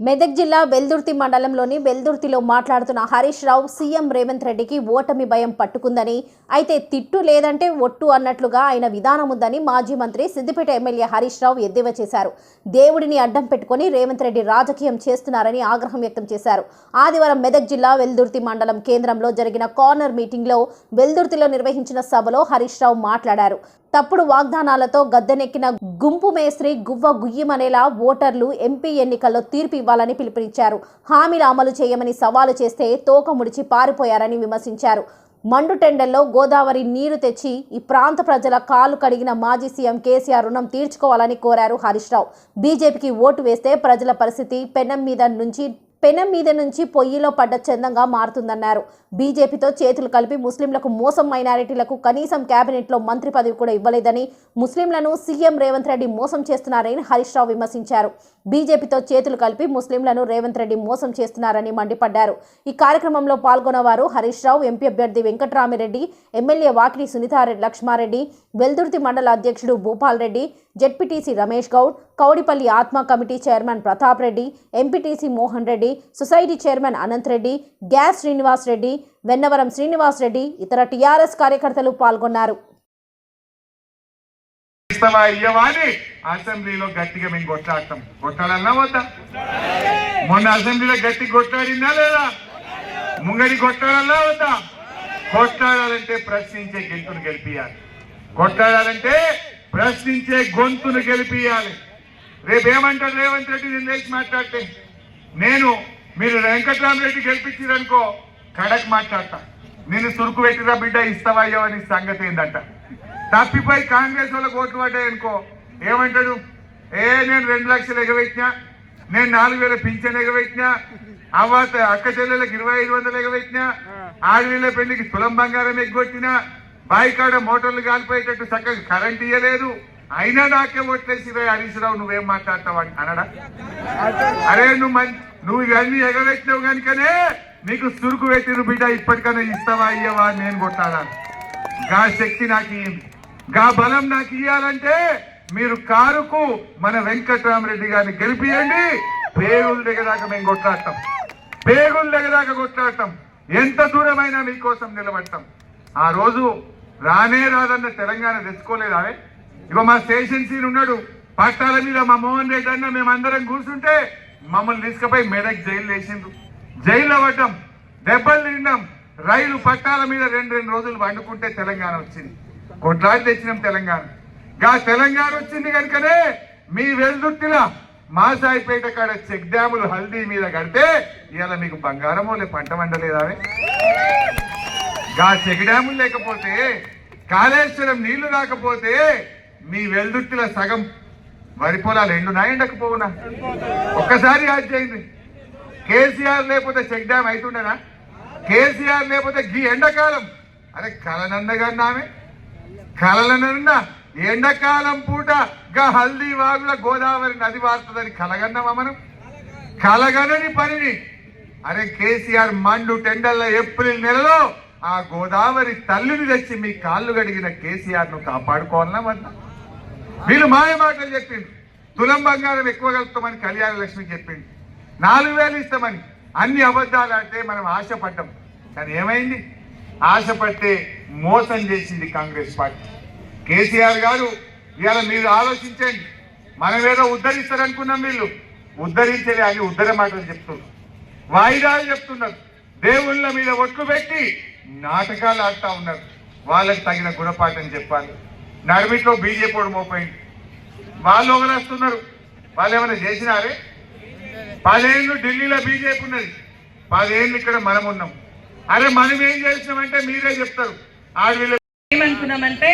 మెదక్ జిల్లా వెల్దుర్తి మండలంలోని వెల్దుర్తిలో మాట్లాడుతున్న హరీష్ రావు సీఎం రేవంత్ రెడ్డికి ఓటమి భయం పట్టుకుందని అయితే తిట్టు లేదంటే ఒట్టు అన్నట్లుగా ఆయన విధానం ఉందని మాజీ మంత్రి సిద్దిపేట ఎమ్మెల్యే హరీష్ రావు ఎద్దేవా చేశారు. దేవుడిని అడ్డం పెట్టుకుని రేవంత్ రెడ్డి రాజకీయం చేస్తున్నారని ఆగ్రహం వ్యక్తం చేశారు. ఆదివారం మెదక్ జిల్లా వెల్దుర్తి మండలం కేంద్రంలో జరిగిన కార్నర్ మీటింగ్లో వెల్దుర్తిలో నిర్వహించిన సభలో హరీష్ రావు మాట్లాడారు. తప్పుడు వాగ్దానాలతో గద్దెనెక్కిన గుంపు మేస్త్రి గువ్వ గుయ్యమనేలా ఓటర్లు ఎంపీ ఎన్నికల్లో తీర్పు ఇవ్వాలని పిలుపునిచ్చారు. హామీలు అమలు చేయమని సవాలు చేస్తే తోక ముడిచి పారిపోయారని విమర్శించారు. మండుటెండల్లో గోదావరి నీరు తెచ్చి ఈ ప్రాంత ప్రజల కాలు కడిగిన మాజీ సీఎం కేసీఆర్ రుణం తీర్చుకోవాలని కోరారు హరీష్ రావు. బీజేపీకి ఓటు వేస్తే ప్రజల పరిస్థితి పెనం మీద నుంచి పెనం మీద నుంచి పొయ్యిలో పడ్డ చందంగా మారుతుందన్నారు. బీజేపీతో చేతులు కలిపి ముస్లింలకు మోసం మైనారిటీలకు కనీసం కేబినెట్లో మంత్రి పదవి కూడా ఇవ్వలేదని ముస్లింలను సీఎం రేవంత్ రెడ్డి మోసం చేస్తున్నారని హరీష్ రావు విమర్శించారు. బీజేపీతో చేతులు కలిపి ముస్లింలను రేవంత్ రెడ్డి మోసం చేస్తున్నారని మండిపడ్డారు. ఈ కార్యక్రమంలో పాల్గొన్నవారు హరీష్ రావు ఎంపీ అభ్యర్థి వెంకట్రామిరెడ్డి ఎమ్మెల్యే వాకిలి సునీతారెడ్డి లక్ష్మారెడ్డి వెల్దుర్తి మండల అధ్యక్షుడు భూపాల్ రెడ్డి జెడ్పీటీసీ రమేష్ గౌడ్ కౌడిపల్లి ఆత్మ committee chairman Pratap Reddy MPTC Mohan Reddy society chairman Anant Reddy gas Srinivas Reddy Vennavaram Srinivas Reddy ఇతర టీఆర్ఎస్ కార్యకర్తలు పాల్గొన్నారు. ఇస్తావా ఇయ్యవా అని అసెంబ్లీలో గట్టిగా మేము కొట్లాడతాం. కొట్లాడాలన్నా వద్దా? మొన్న అసెంబ్లీలో గట్టి కొట్లాడిందా లేదా? ముంగడి కొట్లాడాలన్నా వద్దా? కొట్లాడాలంటే ప్రశ్నించే గొంతును గెలిపియాలి. కొట్లాడాలంటే ప్రశ్నించే గొంతును గెలిపియాలి. రేపు ఏమంటారు రేవంత్ రెడ్డి నేను లేచి మాట్లాడితే? నేను మీరు వెంకటరామరెడ్డి గెలిపించారనుకో కడక్ మాట్లాడతా. నేను చురుకు పెట్టిరా బిడ్డ ఇస్తావా అయ్యవని సంగతి ఏందంట? తప్పిపోయి కాంగ్రెస్ వాళ్ళకి ఓట్లు పడ్డాయి అనుకో ఏమంటాడు? ఏ నేను రెండు లక్షలు ఎగవెట్టినా నేను నాలుగు వేల పింఛన్ ఎగవెట్టినా అవ్వాత అక్క చెల్లెలకు ఇరవై ఐదు వందలు ఎగవెట్టినా ఆడవిళ్ళ పెళ్ళికి తులం బంగారం ఎగ్గొట్టినా బాయికాడ మోటార్లు కాలిపోయేటట్టు చక్కగా కరెంట్ ఇయ్యలేదు. అయినా నాకే ఓట్లేసి హరీష్ రావు నువ్వేం మాట్లాడతావు అని అనడా? అరే నువ్వు నువ్వు ఇవన్నీ ఎగవెట్టినావు కనుకనే నీకు సురుకు పెట్టిన బిడ్డ ఇప్పటికైనా ఇస్తావా అయ్యవా నేను కొట్టాలని గా శక్తి నాకు గా బలం నాకు ఇవ్వాలంటే మీరు కారుకు మన వెంకట్రామరెడ్డి గారిని గెలిపియండి. పేగుల దగ్గర మేము కొట్లాడటం పేగుల దగ్గర కొట్లాడటం ఎంత దూరమైనా మీకోసం నిలబడటం ఆ రోజు రానే రాదన్న తెలంగాణ తెచ్చుకోలేదా? ఇక మా స్టేషన్ సీన్ ఉన్నాడు. పట్టాల మీద మా మోహన్ రెడ్డి అన్న మేమందరం కూర్చుంటే మమ్మల్ని తీసుకుపోయి మెదక్ జైలు వేసిండ్రు. జైల్లో పడ్డాం. దెబ్బలు తిన్నాం. రైలు పట్టాల మీద రెండు రెండు రోజులు వండుకుంటే తెలంగాణ వచ్చింది. కొట్లాడి తెచ్చినాం తెలంగాణ. గా తెలంగాణ వచ్చింది కనుకనే మీ వెల్దుర్తిలా మాసాయిపేట కాడ చెక్ డ్యాములు హల్దీ మీద కడితే ఇవాళ మీకు బంగారమో లే పంట వండలేదా గా చెక్ డ్యాములు లేకపోతే కాళేశ్వరం నీళ్ళు రాకపోతే మీ వెల్దుర్తిల సగం వరి పొలాలు ఎండునా ఎండకపోవునా ఒక్కసారి యాద్ చేయండి. కేసీఆర్ లేకపోతే చెక్ డ్యామ్ అవుతుండేనా కేసీఆర్ లేకపోతే గీ ఎండాకాలం. అరే కలనందగన్నామే కలలనన్నా ఎండాకాలం పూట గా హల్దీ వాగుల గోదావరి నది వారుతుందని కలగన్నామా మనం? కలగనని పనిని. అరే కేసీఆర్ మండు టెండర్ల ఏప్రిల్ నెలలో ఆ గోదావరి తల్లిని తెచ్చి మీ కాళ్ళు గడిగిన కేసీఆర్ను కాపాడుకోవాలన్నా వద్దా? వీళ్ళు మాయ మాటలు చెప్పిండు తులం బంగారం ఎక్కువ కలుపుతామని కళ్యాణ లక్ష్మి చెప్పిండు. నాలుగు వేలు ఇస్తామని అన్ని అబద్ధాలు అంటే మనం ఆశపడ్డాం. కానీ ఏమైంది? ఆశపడితే మోసం చేసింది కాంగ్రెస్ పార్టీ. కేసీఆర్ గారు ఇవాళ మీరు ఆలోచించండి. మనం ఏదో ఉద్ధరిస్తారనుకున్నాం వీళ్ళు. ఉద్ధరించలే అని ఉద్ధర మాటలు చెప్తున్నారు. వాయిదాలు చెప్తున్నారు. దేవుళ్ళ మీద ఒట్లు పెట్టి నాటకాలు ఆడుతూ ఉన్నారు. వాళ్ళకి తగిన గుణపాఠం చెప్పాలి. నడిమిట్లో బీజేపీ మోపోయింది వాళ్ళు ఒకరేస్తున్నారు వాళ్ళు ఏమైనా చేసినారే? పదేళ్ళు ఢిల్లీలో బీజేపీ ఉన్నది. పదేళ్ళు ఇక్కడ మనం ఉన్నాం అరే మనం ఏం చేసినామంటే మీరే చెప్తారు. ఆడవిల్ల ఏమనుకున్నామంటే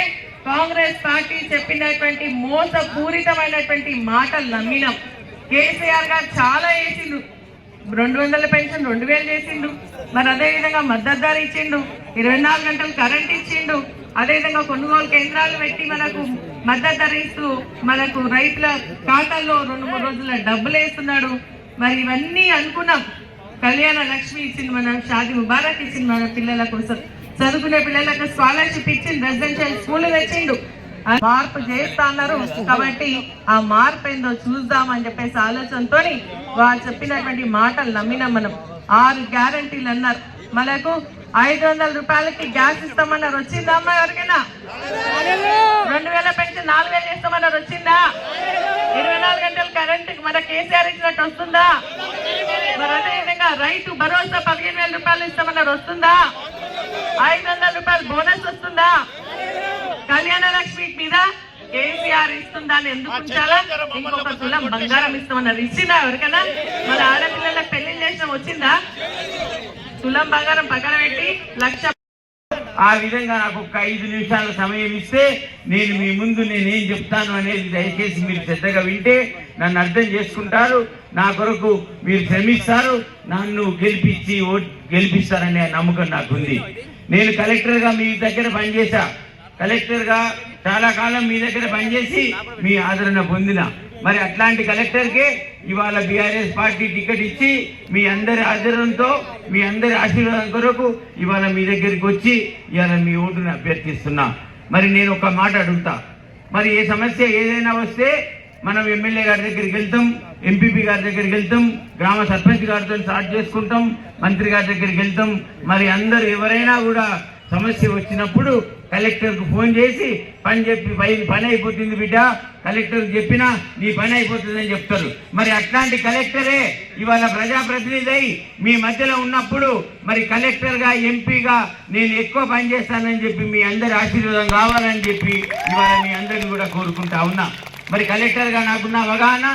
కాంగ్రెస్ పార్టీ చెప్పినటువంటి మోసపూరితమైనటువంటి మాటలు నమ్మినాం. కేసీఆర్ గారు చాలా వేసిండు రెండు వందల పెన్షన్ రెండు వేలు చేసిండు. మరి అదే విధంగా మద్దతు ధర ఇచ్చిండు. ఇరవై నాలుగు గంటలు కరెంట్ ఇచ్చిండు. అదే విధంగా కొనుగోలు కేంద్రాలు పెట్టి మనకు మద్దతు ధర ఇస్తూ మనకు రైతుల ఖాతాల్లో రెండు మూడు రోజుల డబ్బులు వేస్తున్నాడు. మరి ఇవన్నీ అనుకున్నాం. కళ్యాణ లక్ష్మి సినిమా షాది ముబారక్ సినిమా పిల్లల కోసం. చదువుకునే పిల్లలకు స్కాలర్షిప్ ఇచ్చింది రెసిడెన్షియల్ స్కూల్ తెచ్చిండు. ఆ మార్పు చేస్తా అన్నారు. కాబట్టి ఆ మార్పు ఏందో చూద్దామని చెప్పేసి ఆలోచనతో వారు చెప్పినటువంటి మాటలు నమ్మినాం మనం. ఆరు గ్యారంటీలు అన్నారు. మనకు ఐదు వందల రూపాయలకి గ్యాస్ ఇస్తామన్నారు. వచ్చిందా అమ్మా ఎవరికైనా? రెండు వేల పెంచి నాలుగు వేలు ఇస్తామన్నారు వచ్చిందా? ఇరవై నాలుగు గంటల కరెంట్ మన కేసీఆర్ ఇచ్చినట్టు వస్తుందా? మరి అదేవిధంగా రైతు భరోసా పదిహేను వేల రూపాయలు ఇస్తామన్నారు వస్తుందా? ఐదు వందల రూపాయలు బోనస్ వస్తుందా? కళ్యాణ లక్ష్మి మీద కేసీఆర్ ఇస్తుందా అని ఎందుకు ఉంచాలా? ఇంకొక తులం బంగారం ఇస్తామన్నారు. ఇచ్చిందా ఎవరికైనా? మన ఆడపిల్లలకు పెళ్ళి చేసిన వచ్చిందా? తులం బంగారం పక్కన పెట్టి లక్ష ఆ విధంగా నాకు ఒక ఐదు నిమిషాల సమయం ఇస్తే నేను మీ ముందు నేనేం చెప్తాను అనేది దయచేసి మీరు శ్రద్ధగా వింటే నన్ను అర్థం చేసుకుంటారు. నా కొరకు మీరు శ్రమిస్తారు. నన్ను గెలిపించి ఓట్ గెలిపిస్తారనే నమ్మకం నాకుంది. నేను కలెక్టర్గా మీ దగ్గర పనిచేశా. కలెక్టర్గా చాలా కాలం మీ దగ్గర పనిచేసి మీ ఆదరణ పొందిన. మరి అట్లాంటి కలెక్టర్కే ఇవాళ బీఆర్ఎస్ పార్టీ టికెట్ ఇచ్చి మీ అందరి ఆదరణతో మీ అందరి ఆశీర్వాదం కొరకు ఇవాళ మీ దగ్గరికి వచ్చి ఇవాళ మీ ఓటుని అభ్యర్థిస్తున్నా. మరి నేను ఒక మాట అడుగుతా. మరి ఏ సమస్య ఏదైనా వస్తే మనం ఎమ్మెల్యే గారి దగ్గరికి వెళ్తాం ఎంపీపీ గారి దగ్గరికి వెళ్తాం గ్రామ సర్పంచ్ గారితో స్టార్ట్ చేసుకుంటాం మంత్రి గారి దగ్గరికి వెళ్తాం. మరి అందరు ఎవరైనా కూడా సమస్య వచ్చినప్పుడు కలెక్టర్కు ఫోన్ చేసి పని చెప్పి పై పని అయిపోతుంది బిడ్డ. కలెక్టర్ చెప్పినా నీ పని అయిపోతుందని చెప్తారు. మరి అట్లాంటి కలెక్టరే ఇవాళ ప్రజాప్రతినిధి అయి మీ మధ్యలో ఉన్నప్పుడు మరి కలెక్టర్గా ఎంపీగా నేను ఎక్కువ పని చేస్తానని చెప్పి మీ అందరి ఆశీర్వాదం కావాలని చెప్పి ఇవాళ మీ అందరిని కూడా కోరుకుంటా ఉన్నా. మరి కలెక్టర్గా నాకున్న అవగాహన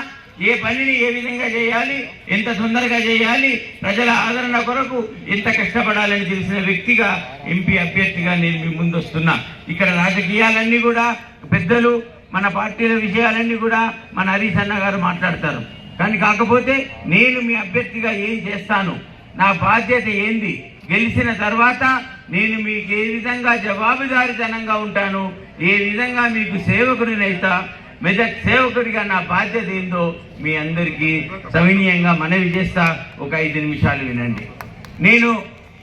ఏ పనిని ఏ విధంగా చేయాలి? ఎంత తొందరగా చేయాలి? ప్రజల ఆదరణ కొరకు ఎంత కష్టపడాలని తెలిసిన వ్యక్తిగా ఎంపీ అభ్యర్థిగా నేను మీ ముందు వస్తున్నా ఇక్కడ రాజకీయాలన్నీ కూడా పెద్దలు మన పార్టీల విషయాలన్నీ కూడా మన హరీష్ అన్న గారు మాట్లాడతారు. కానీ కాకపోతే నేను మీ అభ్యర్థిగా ఏం చేస్తాను? నా బాధ్యత ఏంది? గెలిచిన తర్వాత నేను మీకు ఏ విధంగా జవాబుదారితనంగా ఉంటాను? ఏ విధంగా మీకు సేవకుడినైతా మెదక్ సేవకుడిగా నా బాధ్యత ఏందో మీ అందరికీ సవినీయంగా మనవి చేస్తా ఒక ఐదు నిమిషాలు వినండి. నేను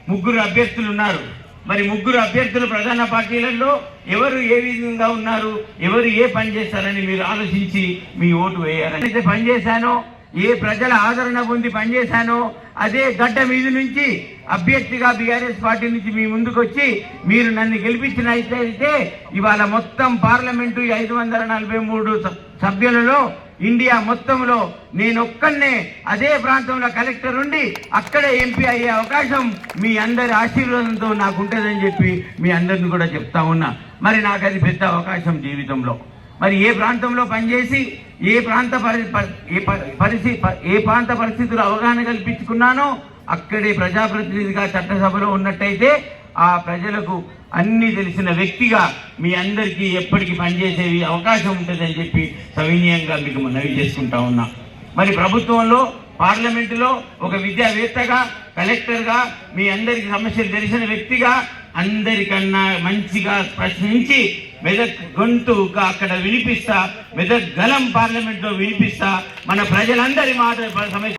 ముగ్గురు అభ్యర్థులు ఉన్నారు. మరి ముగ్గురు అభ్యర్థులు ప్రధాన పార్టీలలో ఎవరు ఏ విధంగా ఉన్నారు? ఎవరు ఏ పని చేస్తారని మీరు ఆలోచించి మీ ఓటు వేయాలని అయితే పని చేశానో ఏ ప్రజల ఆదరణ పొంది పనిచేశానో అదే గడ్డ మీద నుంచి అభ్యర్థిగా బీఆర్ఎస్ పార్టీ నుంచి మీ ముందుకు వచ్చి మీరు నన్ను గెలిపించినట్లయితే ఇవాళ మొత్తం పార్లమెంటు ఐదు వందల నలభై మూడు సభ్యులలో ఇండియా మొత్తంలో నేను ఒక్కనే అదే ప్రాంతంలో కలెక్టర్ ఉండి అక్కడే ఎంపీ అయ్యే అవకాశం మీ అందరి ఆశీర్వాదంతో నాకు ఉంటుందని చెప్పి మీ అందరిని కూడా చెప్తా ఉన్నా. మరి నాకు అది పెద్ద అవకాశం జీవితంలో. మరి ఏ ప్రాంతంలో పనిచేసి ఏ ప్రాంత పరి ఏ ప- పరిస్థితి ఏ ప్రాంత పరిస్థితులు అవగాహన కల్పించుకున్నానో అక్కడే ప్రజాప్రతినిధిగా చట్టసభలో ఉన్నట్టయితే ఆ ప్రజలకు అన్ని తెలిసిన వ్యక్తిగా మీ అందరికీ ఎప్పటికీ పనిచేసే అవకాశం ఉంటుందని చెప్పి సవినీయంగా మీకు మనవి చేసుకుంటా ఉన్నా. మరి ప్రభుత్వంలో పార్లమెంటులో ఒక విద్యావేత్తగా కలెక్టర్గా మీ అందరికి సమస్యలు తెలిసిన వ్యక్తిగా అందరికన్నా మంచిగా ప్రశ్నించి మెదక్ గొంతుగా అక్కడ వినిపిస్తా మెదక్ గలం పార్లమెంట్లో వినిపిస్తా మన ప్రజలందరి మాట సమస్య